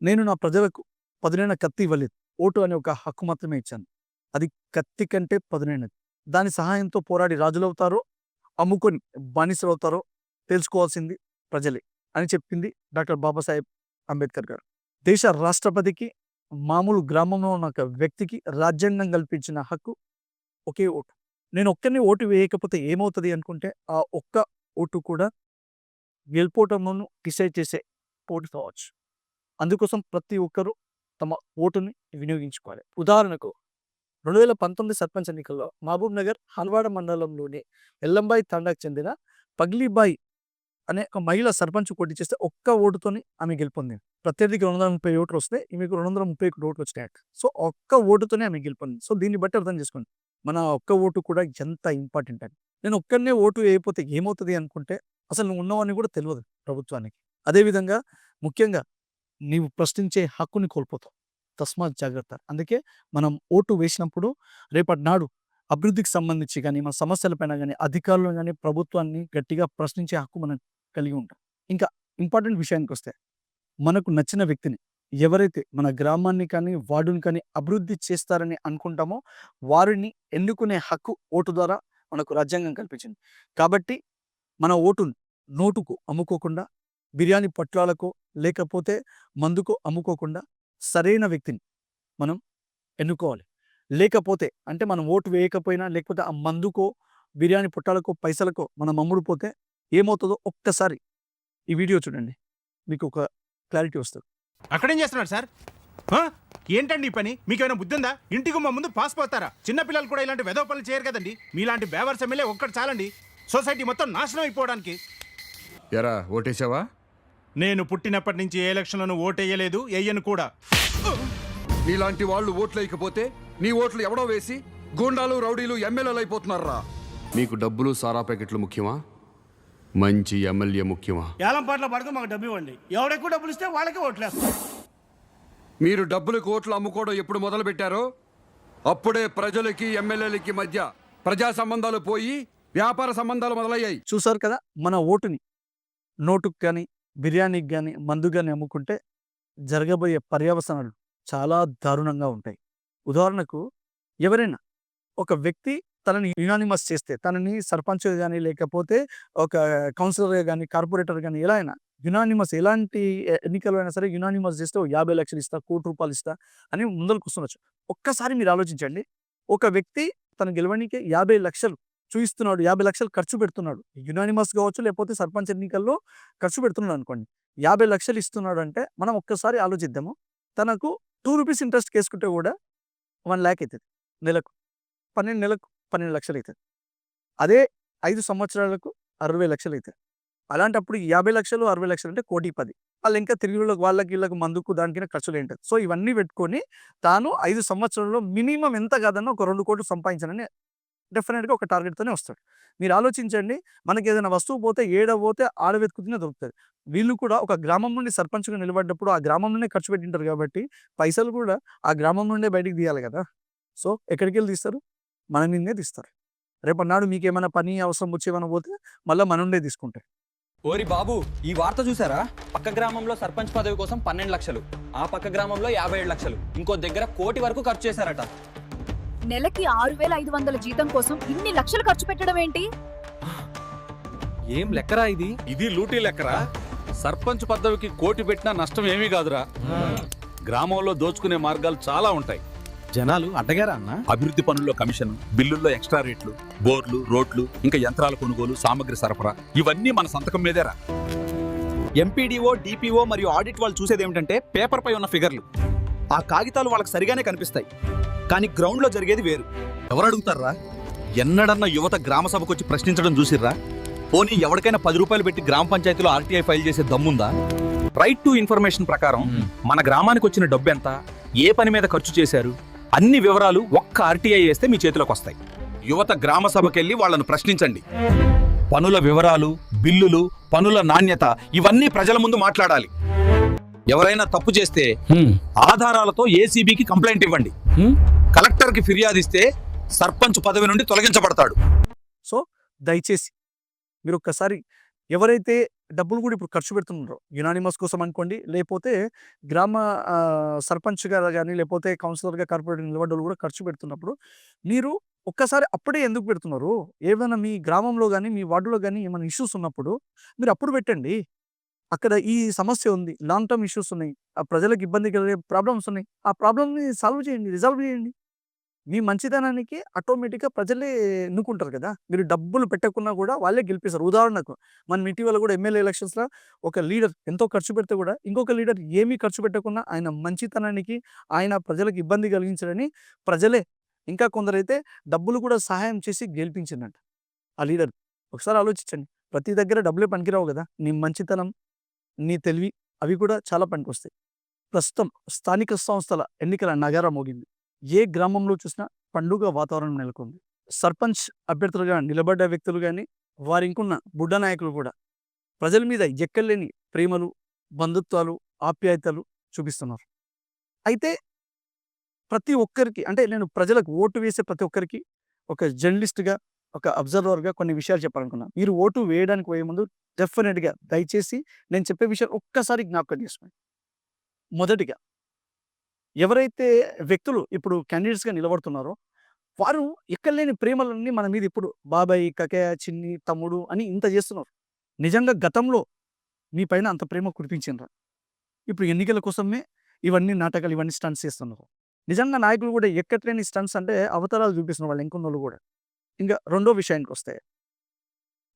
నేను నా ప్రజలకు పదునైన కత్తి ఇవ్వలేదు. ఓటు అనే ఒక హక్కు మాత్రమే ఇచ్చాను. అది కత్తి కంటే పదునైనది. దాని సహాయంతో పోరాడి రాజులవుతారో అమ్ముకొని బానిసలవుతారో తెలుసుకోవాల్సింది ప్రజలే అని చెప్పింది డాక్టర్ బాబాసాహెబ్ అంబేద్కర్ గారు. దేశ రాష్ట్రపతికి మామూలు గ్రామంలో ఉన్న ఒక వ్యక్తికి రాజ్యాంగం కల్పించిన హక్కు ఒకే ఓటు. నేను ఒక్కరిని ఓటు వేయకపోతే ఏమవుతుంది అనుకుంటే ఆ ఒక్క ఓటు కూడా గెలుపోవటమును డిసైడ్ చేసే ఓటు కావచ్చు. అందుకోసం ప్రతి ఒక్కరూ తమ ఓటుని వినియోగించుకోవాలి. ఉదాహరణకు రెండు వేల పంతొమ్మిది సర్పంచ్ ఎన్నికల్లో మహబూబ్ నగర్ హన్వాడ మండలంలోని ఎల్లంబాయి తండాకు చెందిన పగ్లీబాయి అనే ఒక మహిళ సర్పంచ్ పోటీ చేస్తే ఒక్క ఓటుతోని ఆమె గెలుపొందింది. ప్రత్యర్థికి రెండు వందల ముప్పై ఓట్లు వస్తే ఈమెకు రెండు వందల ముప్పై ఒకటి ఓట్లు వచ్చినాయి. సో ఒక్క ఓటుతోనే ఆమె గెలుపొందింది. సో దీన్ని బట్టి అర్థం చేసుకోండి. మన ఒక్క ఓటు కూడా ఎంత ఇంపార్టెంట్ అని. నేను ఒక్కరినే ఓటు వేయకపోతే ఏమవుతుంది అనుకుంటే అసలు నువ్వు ఉన్నవని కూడా తెలియదు ప్రభుత్వానికి. అదేవిధంగా ముఖ్యంగా నీవు ప్రశ్నించే హక్కుని కోల్పోతావు. తస్మాత్ జాగ్రత్త. అందుకే మనం ఓటు వేసినప్పుడు రేపటి నాడు అభివృద్ధికి సంబంధించి కానీ మన సమస్యలపైన కానీ అధికారులను కానీ ప్రభుత్వాన్ని గట్టిగా ప్రశ్నించే హక్కు మనం కలిగి ఉంటాం. ఇంకా ఇంపార్టెంట్ విషయానికి వస్తే మనకు నచ్చిన వ్యక్తిని ఎవరైతే మన గ్రామాన్ని కానీ వార్డుని కానీ అభివృద్ధి చేస్తారని అనుకుంటామో వారిని ఎన్నుకునే హక్కు ఓటు ద్వారా మనకు రాజ్యాంగం కల్పించింది. కాబట్టి మన ఓటును నోటుకు అమ్ముకోకుండా బిర్యానీ పొట్లాలకు లేకపోతే మందుకు అమ్ముకోకుండా సరైన వ్యక్తిని మనం ఎన్నుకోవాలి. లేకపోతే అంటే మనం ఓటు వేయకపోయినా లేకపోతే ఆ మందుకో బిర్యానీ పుట్టాలకో పైసలకో మనం అమ్ముడు పోతే ఏమవుతుందో ఒక్కసారి ఈ వీడియో చూడండి. మీకు ఒక క్లారిటీ వస్తుంది. అక్కడేం చేస్తున్నాడు సార్? ఆ? ఏంటండి ఈ పని? మీకేమైనా బుద్ధి ఉందా ఇంటికి మా ముందు పాస్ పోతారా? చిన్న పిల్లలు కూడా ఇలాంటి వెధవ పనులు చేయరు కదండి. మీలాంటి బేవర్స్ ఎమ్మెల్యే ఒక్కటి చాలండి. సొసైటీ మొత్తం నాశనం అయిపోవడానికి. ఎరా ఓటేసావా? నేను పుట్టినప్పటి నుంచి ఏ ఎలక్షన్లను ఓటేయలేదు వేయను కూడా. నీలాంటి వాళ్ళు ఓట్లు వేయకపోతే నీ ఓట్లు ఎవడో వేసి గూండాలు రౌడీలు ఎమ్మెల్యేలు అయిపోతున్నారా మీకు డబ్బులు సారా ప్యాకెట్లు ముఖ్యమా? మంచి ఎమ్మెల్యే ముఖ్యమా? ఏలం పాటల పడుకో మాకు డబ్బు ఇవ్వండి. ఎవడెక్కువ డబ్బులు ఇస్తే వాళ్ళకే ఓట్లేస్తాం మీరు డబ్బులకు ఓట్లు అమ్ముకోవడం ఎప్పుడు మొదలు పెట్టారో అప్పుడే ప్రజలకి ఎమ్మెల్యేలకి మధ్య ప్రజా సంబంధాలు పోయి వ్యాపార సంబంధాలు మొదలయ్యాయి. చూసారు కదా మన ఓటుని. నోటుకు కానీ బిర్యానీకి కానీ మందు కానీ అమ్ముకుంటే జరగబోయే పర్యవసనాలు చాలా దారుణంగా ఉంటాయి. ఉదాహరణకు ఎవరైనా ఒక వ్యక్తి తనని యునానిమస్ చేస్తే తనని సర్పంచ్ కానీ లేకపోతే ఒక కౌన్సిలర్ కానీ కార్పొరేటర్ కానీ ఎలా అయినా యునానిమస్ ఎలాంటి ఎన్నికలు అయినా సరే యునానిమస్ చేస్తే ఒక యాభై లక్షలు ఇస్తా కోటి రూపాయలు ఇస్తా అని ముందరకు వస్తుండొచ్చు ఒక్కసారి మీరు ఆలోచించండి. ఒక వ్యక్తి తన గెలవడానికి యాభై లక్షలు చూయిస్తున్నాడు. యాభై లక్షలు ఖర్చు పెడుతున్నాడు. యునానిమస్ కావచ్చు లేకపోతే సర్పంచ్ ఎన్నికల్లో ఖర్చు పెడుతున్నాడు అనుకోండి. యాభై లక్షలు ఇస్తున్నాడు అంటే మనం ఒక్కసారి ఆలోచిద్దాము. తనకు టూ రూపీస్ ఇంట్రెస్ట్ కేసుకుంటే కూడా వన్ ల్యాక్ అవుతుంది నెలకు. పన్నెండు నెలకు పన్నెండు లక్షలు అవుతుంది అదే ఐదు సంవత్సరాలకు అరవై లక్షలు అవుతాయి అలాంటప్పుడు యాభై లక్షలు అరవై లక్షలు అంటే కోటి పది. వాళ్ళు ఇంకా తిరిగి వాళ్ళకి వీళ్ళకి మందుకు దానికి ఖర్చులు ఏంటది సో ఇవన్నీ పెట్టుకొని తాను ఐదు సంవత్సరంలో మినిమం ఎంత కాదన్నా ఒక రెండు కోట్లు సంపాదించాలని డెఫినెట్గా ఒక టార్గెట్తోనే వస్తాడు. మీరు ఆలోచించండి మనకి ఏదైనా వస్తువు పోతే ఏడ పోతే ఆడ వెతుకుతూనే దొరుకుతుంది వీళ్ళు కూడా ఒక గ్రామం నుండి సర్పంచ్గా నిలబడ్డప్పుడు ఆ గ్రామం నుండే ఖర్చు పెట్టింటారు కాబట్టి పైసలు కూడా ఆ గ్రామం నుండే బయటికి తీయాలి కదా! సో ఎక్కడికి వెళ్ళి తీస్తారు? మన నిన్నే తీస్తారు. రేపన్నాడు నాడు మీకు ఏమైనా పని అవసరం వచ్చేమైనా పోతే మళ్ళీ మన నుండే తీసుకుంటారు. ఓరి బాబు ఈ వార్త చూసారా? పక్క గ్రామంలో సర్పంచ్ పదవి కోసం పన్నెండు లక్షలు ఆ పక్క గ్రామంలో యాభై ఏడు లక్షలు ఇంకో దగ్గర కోటి వరకు ఖర్చు చేశారట. నెలకి ఆరు వేల ఐదు వందల జీతం కోసం ఇన్ని లక్షలు ఖర్చు పెట్టడం ఏంటి? ఏం లెక్కరా ఇది? ఇది లూటీ లెక్కరా? సర్పంచ్ పదవికి కోటి పెట్టినా నష్టం ఏమీ కాదురా. గ్రామంలో దోచుకునే మార్గాలు చాలా ఉంటాయి. జనాలు అడ్డగారా అన్న? అభివృద్ధి పనుల్లో కమిషన్ బిల్లుల్లో ఎక్స్ట్రా రేట్లు బోర్లు రోడ్లు ఇంకా యంత్రాల కొనుగోలు సామగ్రి సరఫరా ఇవన్నీ మన సంతకం మీదేరా. ఎంపీడీఓ డిపిఓ మరియు ఆడిట్ వాళ్ళు చూసేది ఏమిటంటే పేపర్ పై ఉన్న ఫిగర్లు. ఆ కాగితాలు వాళ్ళకి సరిగానే కనిపిస్తాయి. కానీ గ్రౌండ్లో జరిగేది వేరు. ఎవరు అడుగుతారా ఎన్నడన్నా యువత గ్రామ సభకు వచ్చి ప్రశ్నించడం చూసిర్రా? పోనీ ఎవరికైనా పది రూపాయలు పెట్టి గ్రామ పంచాయతీలో ఆర్టీఐ ఫైల్ చేసే దమ్ముందా? రైట్ టు ఇన్ఫర్మేషన్ ప్రకారం మన గ్రామానికి వచ్చిన డబ్బు ఎంత ఏ పని మీద ఖర్చు చేశారు? అన్ని వివరాలు ఒక్క ఆర్టీఐ వేస్తే మీ చేతిలోకి వస్తాయి. యువత గ్రామ సభకెళ్ళి వాళ్ళను ప్రశ్నించండి. పనుల వివరాలు బిల్లులు పనుల నాణ్యత ఇవన్నీ ప్రజల ముందు మాట్లాడాలి. ఎవరైనా తప్పు చేస్తే ఆధారాలతో ఏసీబీకి కంప్లైంట్ ఇవ్వండి. కలెక్టర్కి ఫిర్యాదు ఇస్తే సర్పంచ్ పదవి నుండి తొలగించబడతాడు. సో దయచేసి మీరు ఒక్కసారి ఎవరైతే డబ్బులు కూడా ఇప్పుడు ఖర్చు పెడుతున్నారో యునానిమస్ కోసం అనుకోండి లేకపోతే గ్రామ సర్పంచ్ సర్పంచ్గా కానీ లేకపోతే కౌన్సిలర్గా కార్పొరేట్ నిలబడ్డలు కూడా ఖర్చు పెడుతున్నప్పుడు మీరు ఒక్కసారి అప్పుడే ఎందుకు పెడుతున్నారు? ఏమైనా మీ గ్రామంలో కానీ మీ వార్డులో కానీ ఏమైనా ఇష్యూస్ ఉన్నప్పుడు మీరు అప్పుడు పెట్టండి. అక్కడ ఈ సమస్య ఉంది. లాంగ్ టర్మ్ ఇష్యూస్ ఉన్నాయి. ఆ ప్రజలకు ఇబ్బంది కలిగే ప్రాబ్లమ్స్ ఉన్నాయి. ఆ ప్రాబ్లమ్ని సాల్వ్ చేయండి. రిజాల్వ్ చేయండి. మీ మంచితనానికి ఆటోమేటిక్గా ప్రజలే ఎన్నుకుంటారు కదా! మీరు డబ్బులు పెట్టకున్నా కూడా వాళ్ళే గెలిపిస్తారు. ఉదాహరణకు మన ఇటీవల కూడా ఎమ్మెల్యే ఎలక్షన్స్లో ఒక లీడర్ ఎంతో ఖర్చు పెడితే కూడా ఇంకొక లీడర్ ఏమీ ఖర్చు పెట్టకుండా ఆయన మంచితనానికి ఆయన ప్రజలకు ఇబ్బంది కలిగించడని ప్రజలే ఇంకా కొందరైతే డబ్బులు కూడా సహాయం చేసి గెలిపించిందంట. ఆ లీడర్ ఒకసారి ఆలోచించండి. ప్రతి దగ్గర డబ్బులే పనికిరావు కదా! నీ మంచితనం నీ తెలివి అవి కూడా చాలా పనికొస్తాయి. ప్రస్తుతం స్థానిక సంస్థల ఎన్నికల నగరం మోగింది. ఏ గ్రామంలో చూసినా పండుగ వాతావరణం నెలకొంది. సర్పంచ్ అభ్యర్థులుగా నిలబడ్డ వ్యక్తులు కానీ వారింకున్న బుడ్డ నాయకులు కూడా ప్రజల మీద ఎక్కలేని ప్రేమలు బంధుత్వాలు ఆప్యాయతలు చూపిస్తున్నారు. అయితే ప్రతి ఒక్కరికి అంటే నేను ప్రజలకు ఓటు వేసే ప్రతి ఒక్కరికి ఒక జర్నలిస్ట్గా ఒక అబ్జర్వర్గా కొన్ని విషయాలు చెప్పాలనుకున్నాను మీరు ఓటు వేయడానికి పోయే ముందు డెఫినెట్గా దయచేసి నేను చెప్పే విషయాలు ఒక్కసారి జ్ఞాపకం చేసుకోండి. మొదటిగా ఎవరైతే వ్యక్తులు ఇప్పుడు క్యాండిడేట్స్గా నిలబడుతున్నారో వారు ఎక్కడలేని ప్రేమలన్నీ మన మీద ఇప్పుడు బాబాయ్ కకయ చిన్ని తమ్ముడు అని ఇంత చేస్తున్నారు. నిజంగా గతంలో మీ పైన అంత ప్రేమ కురిపించిండ్రా? ఇప్పుడు ఎన్నికల కోసమే ఇవన్నీ నాటకాలు ఇవన్నీ స్టంట్స్ చేస్తున్నారు. నిజంగా నాయకులు కూడా ఎక్కట్లేని స్టంట్స్ అంటే అవతారాలు చూపిస్తున్నారు వాళ్ళు ఇంకొన్నోళ్ళు కూడా. ఇంకా రెండో విషయానికి వస్తే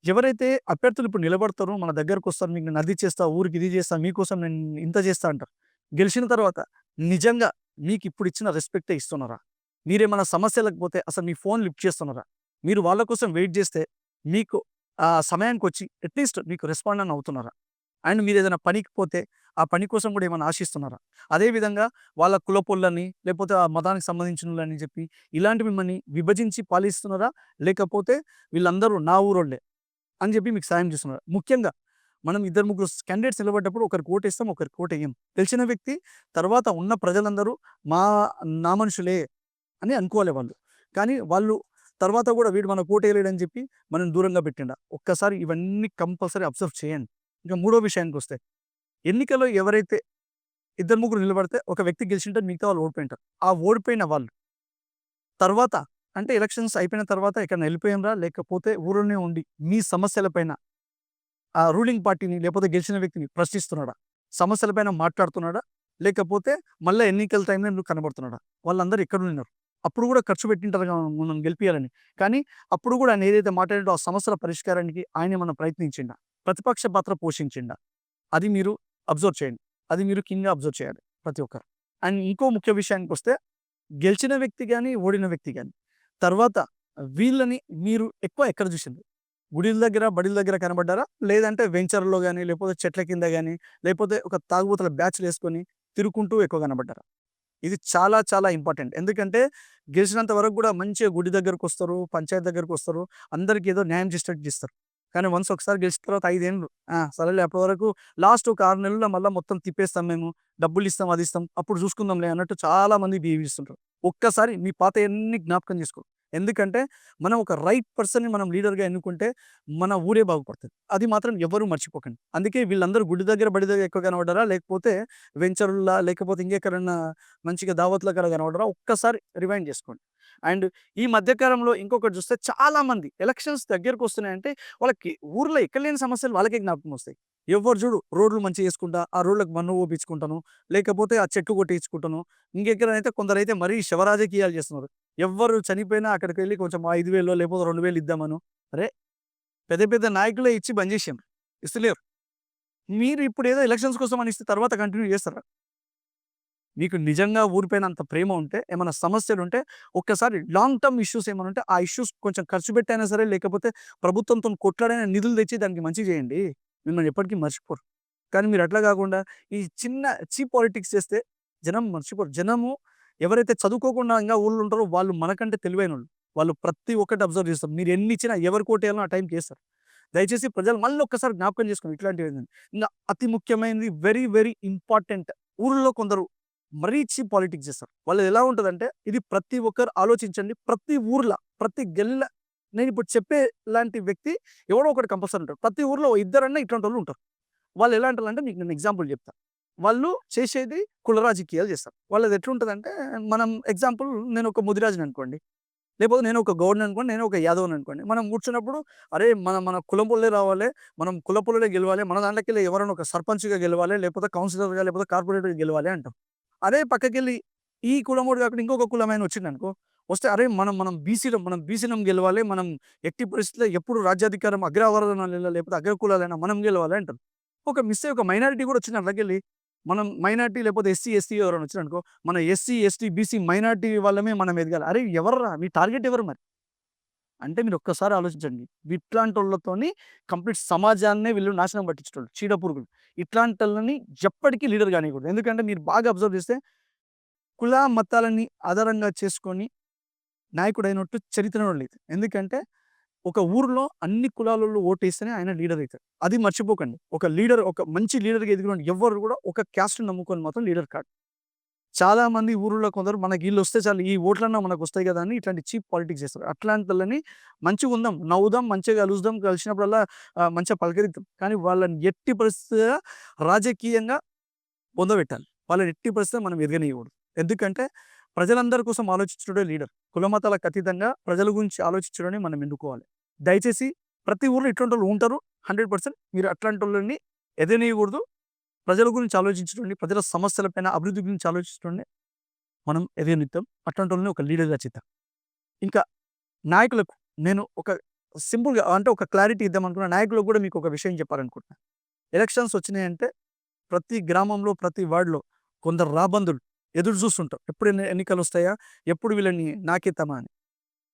ఎవరైతే అభ్యర్థులు ఇప్పుడు నిలబడతారో మన దగ్గరకు వస్తారు మీకు నది చేస్తా ఊరికి ఇది చేస్తా మీకోసం నేను ఇంత చేస్తా అంటారు. గెలిచిన తర్వాత నిజంగా మీకు ఇప్పుడు ఇచ్చిన రెస్పెక్టే ఇస్తున్నారా? మీరేమైనా సమస్యలకు పోతే అసలు మీ ఫోన్ లిఫ్ట్ చేస్తున్నారా? మీరు వాళ్ళ కోసం వెయిట్ చేస్తే మీకు ఆ సమయానికి వచ్చి అట్లీస్ట్ మీకు రెస్పాండ్ అని అవుతున్నారా? అండ్ మీరు ఏదైనా పనికి పోతే ఆ పని కోసం కూడా ఏమైనా ఆశిస్తున్నారా? అదేవిధంగా వాళ్ళ కులపొళ్ళని లేకపోతే ఆ మతానికి సంబంధించిన వాళ్ళని చెప్పి ఇలాంటి మిమ్మల్ని విభజించి పాలిస్తున్నారా? లేకపోతే వీళ్ళందరూ నా ఊరోళ్ళే అని చెప్పి మీకు సాయం చేస్తున్నారు? ముఖ్యంగా మనం ఇద్దరు ముగ్గురు క్యాండిడేట్స్ నిలబడ్డప్పుడు ఒకరికి ఓటు ఇస్తాం ఒకరికి ఓటు వేయం. తెలిసిన వ్యక్తి తర్వాత ఉన్న ప్రజలందరూ మా నా మనుషులే అని అనుకోవాలి వాళ్ళు. కానీ వాళ్ళు తర్వాత కూడా వీడు మన ఓటు వేయలేడని చెప్పి మనం దూరంగా పెట్టిండ? ఒక్కసారి ఇవన్నీ కంపల్సరీ అబ్జర్వ్ చేయండి. ఇంకా మూడో విషయానికి వస్తే ఎన్నికల్లో ఎవరైతే ఇద్దరు ముగ్గురు నిలబడితే ఒక వ్యక్తి గెలిచింటే మిగతా వాళ్ళు ఓడిపోయింటారు. ఆ ఓడిపోయిన వాళ్ళు. తర్వాత అంటే ఎలక్షన్స్ అయిపోయిన తర్వాత ఇక్కడ వెళ్ళిపోయినరా? లేకపోతే ఊరిలోనే ఉండి మీ సమస్యలపైన ఆ రూలింగ్ పార్టీని లేకపోతే గెలిచిన వ్యక్తిని ప్రశ్నిస్తున్నాడా? సమస్యలపైన మాట్లాడుతున్నాడా? లేకపోతే మళ్ళీ ఎన్నికల టైంలో నువ్వు కనబడుతున్నాడా? వాళ్ళందరూ ఎక్కడ ఉన్నారు అప్పుడు కూడా ఖర్చు పెట్టింటారు మనం గెలిపించాలని కానీ అప్పుడు కూడా ఆయన ఏదైతే మాట్లాడాడో ఆ సమస్యల పరిష్కారానికి ఆయన మనం ప్రయత్నించిండా? ప్రతిపక్ష పాత్ర పోషించిండా? అది మీరు అబ్జర్వ్ చేయండి. అది మీరు కింద అబ్జర్వ్ చేయాలి ప్రతి ఒక్కరు. అండ్ ఇంకో ముఖ్య విషయానికి వస్తే గెలిచిన వ్యక్తి కానీ ఓడిన వ్యక్తి కానీ తర్వాత వీళ్ళని మీరు ఎక్కువ ఎక్కడ చూసింది గుడిల దగ్గర బడిల దగ్గర కనబడ్డారా? లేదంటే వెంచర్లో కానీ లేకపోతే చెట్ల కింద కానీ లేకపోతే ఒక తాగుబోతుల బ్యాచ్లు వేసుకొని తిరుగుకుంటూ ఎక్కువ కనబడ్డారా? ఇది చాలా చాలా ఇంపార్టెంట్. ఎందుకంటే గెలిచినంత వరకు కూడా మంచిగా గుడి దగ్గరకు వస్తారు పంచాయతీ దగ్గరకు వస్తారు అందరికీ ఏదో న్యాయం చేసేటట్టు చేస్తారు. కానీ వన్స్ ఒకసారి గెలిచిన తర్వాత ఐదేళ్ళు సరేలే అప్పటి వరకు లాస్ట్ ఒక ఆరు నెలల్లో మళ్ళీ మొత్తం తిప్పేస్తాం మేము. డబ్బులు ఇస్తాం అది ఇస్తాం. అప్పుడు చూసుకుందాంలే అన్నట్టు చాలా మంది బిహేవ్ ఇస్తుంటారు ఒక్కసారి మీ పాత ఎన్ని జ్ఞాపకం చేసుకో. ఎందుకంటే మనం ఒక రైట్ పర్సన్ని మనం లీడర్గా ఎన్నుకుంటే మన ఊరే బాగుపడుతుంది. అది మాత్రం ఎవరు మర్చిపోకండి. అందుకే వీళ్ళందరూ గుడి దగ్గర బడి దగ్గర ఎక్కువ కనబడరా లేకపోతే వెంచరుల్లా లేకపోతే ఇంకెక్కడన్నా మంచిగా దావత్ల కల కనబడరా ఒక్కసారి రివైండ్ చేసుకోండి. అండ్ ఈ మధ్యకాలంలో ఇంకొకటి చూస్తే చాలామంది ఎలక్షన్స్ దగ్గరకు వస్తున్నాయంటే వాళ్ళకి ఊర్లో ఎక్కలేని సమస్యలు వాళ్ళకే జ్ఞాపకం వస్తాయి. ఎవరు చూడు రోడ్లు మంచిగా చేసుకుంటా ఆ రోడ్లకు మన్ను ఓపించుకుంటాను లేకపోతే ఆ చెట్టు కొట్టించుకుంటాను. ఇంకెక్కడైతే కొందరైతే మరీ శివరాజకీయాలు చేస్తున్నారు. ఎవ్వరు చనిపోయినా అక్కడికి వెళ్ళి కొంచెం ఐదు వేలు లేకపోతే రెండు వేలు ఇద్దామను. అరే! పెద్ద పెద్ద నాయకులే ఇచ్చి బంద్ చేసాం ఇస్తలేరు. మీరు ఇప్పుడు ఏదో ఎలక్షన్స్ కోసం అని ఇస్తే తర్వాత కంటిన్యూ చేస్తారా? మీకు నిజంగా ఊరిపైన అంత ప్రేమ ఉంటే ఏమైనా సమస్యలు ఉంటే ఒక్కసారి లాంగ్ టర్మ్ ఇష్యూస్ ఏమైనా ఉంటే ఆ ఇష్యూస్ కొంచెం ఖర్చు పెట్టైనా సరే లేకపోతే ప్రభుత్వంతో కొట్లాడైనా నిధులు తెచ్చి దానికి మంచి చేయండి. మిమ్మల్ని ఎప్పటికీ మర్చిపోరు. కానీ మీరు అట్లా కాకుండా ఈ చిన్న చీప్ పాలిటిక్స్ చేస్తే జనం మర్చిపోరు. జనము ఎవరైతే చదువుకోకుండా ఇంకా ఊళ్ళో ఉంటారో వాళ్ళు మనకంటే తెలివైన వాళ్ళు వాళ్ళు ప్రతి ఒక్కటి అబ్జర్వ్ చేస్తారు. మీరు ఎన్ని ఇచ్చినా ఎవరు కోటేయాలో ఆ టైంకి వేస్తారు దయచేసి ప్రజలు మళ్ళీ ఒక్కసారి జ్ఞాపకం చేసుకోండి. ఇట్లాంటివి ఏంటంటే ఇంకా అతి ముఖ్యమైనది వెరీ వెరీ ఇంపార్టెంట్ ఊళ్ళో కొందరు మరీ చీప్ పాలిటిక్స్ చేస్తారు. వాళ్ళు ఎలా ఉంటుందంటే ఇది ప్రతి ఒక్కరు ఆలోచించండి. ప్రతి ఊర్లో ప్రతి గల్లీలో నేను ఇప్పుడు చెప్పే లాంటి వ్యక్తి ఎవడో ఒకటి కంపల్సరీ ఉంటారు ప్రతి ఊర్లో ఇద్దరన్నా ఇట్లాంటి వాళ్ళు ఉంటారు. వాళ్ళు ఎలాంటి అంటే మీకు నేను ఎగ్జాంపుల్ చెప్తా. వాళ్ళు చేసేది కుల రాజకీయాలు చేస్తారు. వాళ్ళది ఎట్లుంటుందంటే మనం ఎగ్జాంపుల్ నేను ఒక ముదిరాజుని అనుకోండి. లేకపోతే నేను ఒక గౌడ్ని అనుకోండి నేను ఒక యాదవ్ని అనుకోండి. మనం కూర్చున్నప్పుడు అరే మన మన కులంపుల్లే రావాలి మనం కుల గెలవాలి మన దాంట్లోకి వెళ్ళి ఎవరైనా ఒక సర్పంచ్గా గెలవాలి లేకపోతే కౌన్సిలర్గా లేకపోతే కార్పొరేటర్గా గెలవాలి అంటాం. అదే పక్కకి వెళ్ళి ఈ కులమోడు కాకుండా ఇంకొక కులమైన వచ్చింది అనుకో వస్తే అరే! మనం మనం బీసీలో మనం బీసీనం గెలవాలి మనం ఎట్టి పరిస్థితుల్లో ఎప్పుడు రాజ్యాధికారం అగ్రవర్ణాలు లేకపోతే అగ్రకులాలైనా మనం గెలవాలి అంటారు. ఒక మిస్ ఒక మైనారిటీ కూడా వచ్చిన అట్లకెళ్ళి మనం మైనారిటీ లేకపోతే ఎస్సీ ఎస్టీ ఎవరైనా వచ్చిన అనుకో మన ఎస్సీ ఎస్టీ బీసీ మైనారిటీ వాళ్ళమే మనం ఎదగాలి. అరే! ఎవర్రా? మీ టార్గెట్ ఎవరు మరి? అంటే మీరు ఒక్కసారి ఆలోచించండి. ఇట్లాంటి వాళ్ళతోని కంప్లీట్ సమాజాన్నే వీళ్ళు నాశనం పట్టించేటోళ్ళు చీడ పురుగులు ఇట్లాంటి వాళ్ళని ఎప్పటికీ లీడర్ కానివ్వకూడదు ఎందుకంటే మీరు బాగా అబ్జర్వ్ చేస్తే కుల మతాలని ఆధారంగా చేసుకొని నాయకుడు అయినట్టు చరిత్రలో లేదు. ఎందుకంటే ఒక ఊర్లో అన్ని కులాలలో ఓటేస్తేనే ఆయన లీడర్ అవుతారు అది మర్చిపోకండి. ఒక లీడర్ ఒక మంచి లీడర్గా ఎదిగిన ఎవరు కూడా ఒక క్యాస్ట్ నమ్ముకొని మాత్రం లీడర్ కాదు చాలా మంది ఊర్లో కొందరు మనకి వీళ్ళు వస్తే చాలు ఈ ఓట్లన్నా మనకు వస్తాయి కదా అని ఇట్లాంటి చీప్ పాలిటిక్స్ చేస్తారు. అట్లాంటి వాళ్ళని మంచిగా ఉందాం నవ్వుదాం మంచిగా కలుస్తాం కలిసినప్పుడల్లా మంచిగా పలకరిద్దాం. కానీ వాళ్ళని ఎట్టి పరిస్థితిగా రాజకీయంగా పొందబెట్టాలి వాళ్ళని ఎట్టి పరిస్థితిగా మనం ఎదగనీయకూడదు ఎందుకంటే ప్రజలందరి కోసం ఆలోచించడే లీడర్. కులమతాలకు అతీతంగా ప్రజల గురించి ఆలోచించడమే మనం ఎన్నుకోవాలి. దయచేసి ప్రతి ఊర్లో ఇట్లాంటి వాళ్ళు ఉంటారు. హండ్రెడ్ పర్సెంట్ మీరు అట్లాంటి వాళ్ళని ఎదనీయకూడదు. ప్రజల గురించి ఆలోచించడండి ప్రజల సమస్యలపైన అభివృద్ధి గురించి ఆలోచించడండి. మనం ఎదనిద్దాం అట్లాంటి వాళ్ళని ఒక లీడర్గా చేద్దాం. ఇంకా నాయకులకు నేను ఒక సింపుల్గా అంటే ఒక క్లారిటీ ఇద్దాం అనుకున్న. నాయకులకు కూడా మీకు ఒక విషయం చెప్పాలనుకుంటున్నాను ఎలక్షన్స్ వచ్చినాయంటే ప్రతి గ్రామంలో ప్రతి వార్డులో కొందరు రాబందులు ఎదురు చూస్తుంటాం. ఎప్పుడు ఎన్నికలు వస్తాయా ఎప్పుడు వీళ్ళని నాకెత్తామా అని.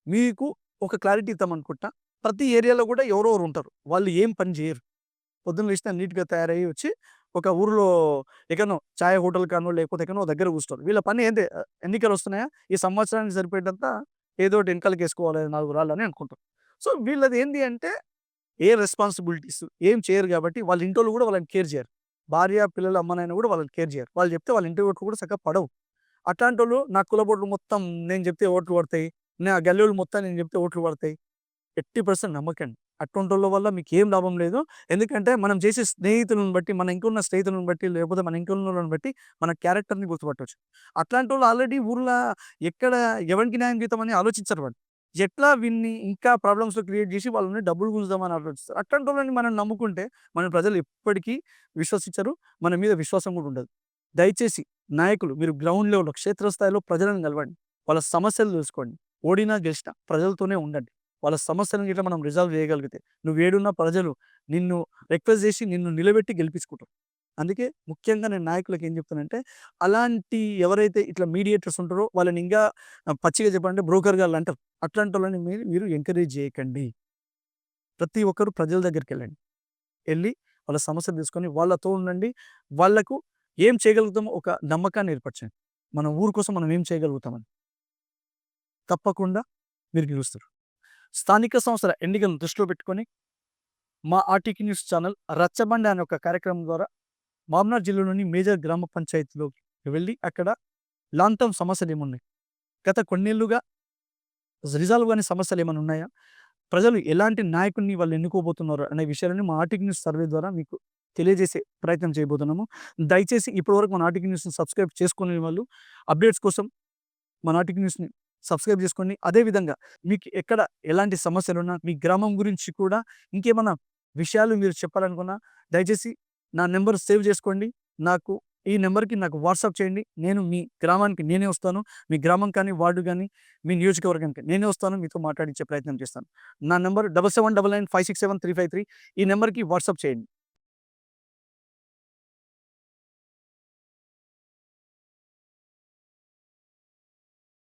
మీకు ఒక క్లారిటీ ఇద్దామనుకుంటా ప్రతి ఏరియాలో కూడా ఎవరెవరు ఉంటారు. వాళ్ళు ఏం పని చేయరు. పొద్దున్న లేచిన నీట్గా తయారయ్యి వచ్చి ఒక ఊరిలో ఎక్కడో ఛాయ్ హోటల్ కానో లేకపోతే ఎక్కడో దగ్గర కూర్చోరు వీళ్ళ పని ఏంటి ఎన్నికలు వస్తున్నాయా ఈ సంవత్సరానికి సరిపోయేటంత ఏదో ఒకటి వెనకాలకి వేసుకోవాలి నాలుగు రాళ్ళు అని అనుకుంటారు. సో వీళ్ళది ఏంటి అంటే ఏ రెస్పాన్సిబిలిటీస్? ఏం చేయరు కాబట్టి వాళ్ళ ఇంట్లో కూడా వాళ్ళని కేర్ చేయరు. భార్య పిల్లలు అమ్మనైనా కూడా వాళ్ళని కేర్ చేయరు. వాళ్ళు చెప్తే వాళ్ళ ఇంటి ఓట్లు కూడా చక్కగా పడవు. అట్లాంటి వాళ్ళు నా కులబోట్లు మొత్తం నేను చెప్తే ఓట్లు పడతాయి. నా గల్లీలు మొత్తం నేను చెప్తే ఓట్లు పడతాయి. ఎట్టి పర్సెంట్ నమ్మకండి. అటువంటి వాళ్ళ వల్ల మీకు ఏం లాభం లేదు. ఎందుకంటే మనం చేసే స్నేహితులను బట్టి మన ఇంకున్న స్నేహితులను బట్టి లేకపోతే మన ఇంకున్న బట్టి మన క్యారెక్టర్ని గుర్తుపట్టవచ్చు అట్లాంటి వాళ్ళు ఆల్రెడీ ఊర్లో ఎక్కడ ఎవరికి న్యాయం గీతామని ఆలోచించరు వాళ్ళు. ఎట్లా వీన్ని ఇంకా ప్రాబ్లమ్స్ క్రియేట్ చేసి వాళ్ళని డబ్బులు గుంజుదామని ఆలోచిస్తారు. అట్లాంటి వాళ్ళని మనం నమ్ముకుంటే మన ప్రజలు ఎప్పటికీ విశ్వసించరు మన మీద విశ్వాసం కూడా ఉండదు. దయచేసి నాయకులు మీరు గ్రౌండ్ లెవెల్లో క్షేత్రస్థాయిలో ప్రజలను కలవండి. వాళ్ళ సమస్యలు తెలుసుకోండి. ఓడినా గెలిచినా ప్రజలతోనే ఉండండి. వాళ్ళ సమస్యలను గిట్లా మనం రిజాల్వ్ చేయగలిగితే నువ్వు ఏడున్న ప్రజలు నిన్ను రిక్వెస్ట్ చేసి నిన్ను నిలబెట్టి గెలిపించుకుంటారు. అందుకే ముఖ్యంగా నేను నాయకులకు ఏం చెప్తానంటే అలాంటి ఎవరైతే ఇట్లా మీడియేటర్స్ ఉంటారో వాళ్ళని ఇంకా పచ్చిగా చెప్పాలంటే బ్రోకర్ గారు అంటారు. అట్లాంటి వాళ్ళని మీరు మీరు ఎంకరేజ్ చేయకండి. ప్రతి ఒక్కరు ప్రజల దగ్గరికి వెళ్ళండి వెళ్ళి వాళ్ళ సమస్య తీసుకొని వాళ్ళతో ఉండండి. వాళ్ళకు ఏం చేయగలుగుతామో ఒక నమ్మకాన్ని ఏర్పరచండి. మన ఊరు కోసం మనం ఏం చేయగలుగుతామని. తప్పకుండా మీరు గెలుస్తారు. స్థానిక సంస్థల ఎన్నికలను దృష్టిలో పెట్టుకొని మా ఆర్టీకి న్యూస్ ఛానల్ రచ్చబండ అనే ఒక కార్యక్రమం ద్వారా మామ్నార్ జిల్లాలోని మేజర్ గ్రామ పంచాయతీలోకి వెళ్ళి అక్కడ లాంగ్ టర్మ్ సమస్యలు ఏమున్నాయి? గత కొన్నేళ్ళుగా రిజాల్వ్ కానీ సమస్యలు ఏమైనా ఉన్నాయా? ప్రజలు ఎలాంటి నాయకుడిని వాళ్ళు ఎన్నుకోబోతున్నారు అనే విషయాలని మా ఆర్టిక్ న్యూస్ సర్వే ద్వారా మీకు తెలియజేసే ప్రయత్నం చేయబోతున్నాము. దయచేసి ఇప్పటివరకు మన ఆర్టిక్ న్యూస్ని సబ్స్క్రైబ్ చేసుకునే వాళ్ళు అప్డేట్స్ కోసం మన ఆర్టిక్ న్యూస్ని సబ్స్క్రైబ్ చేసుకోండి. అదేవిధంగా మీకు ఎక్కడ ఎలాంటి సమస్యలు ఉన్నా మీ గ్రామం గురించి కూడా ఇంకేమైనా విషయాలు మీరు చెప్పాలనుకున్నా దయచేసి నా నెంబర్ సేవ్ చేసుకోండి. నాకు ఈ నెంబర్కి నాకు వాట్సాప్ చేయండి. నేను మీ గ్రామానికి నేనే వస్తాను. మీ గ్రామం కానీ వార్డు కానీ మీ నియోజకవర్గానికి నేనే వస్తాను. మీతో మాట్లాడించే ప్రయత్నం చేస్తాను. నా number double seven double nine five six seven three five three. ఈ నెంబర్కి వాట్సాప్ చేయండి.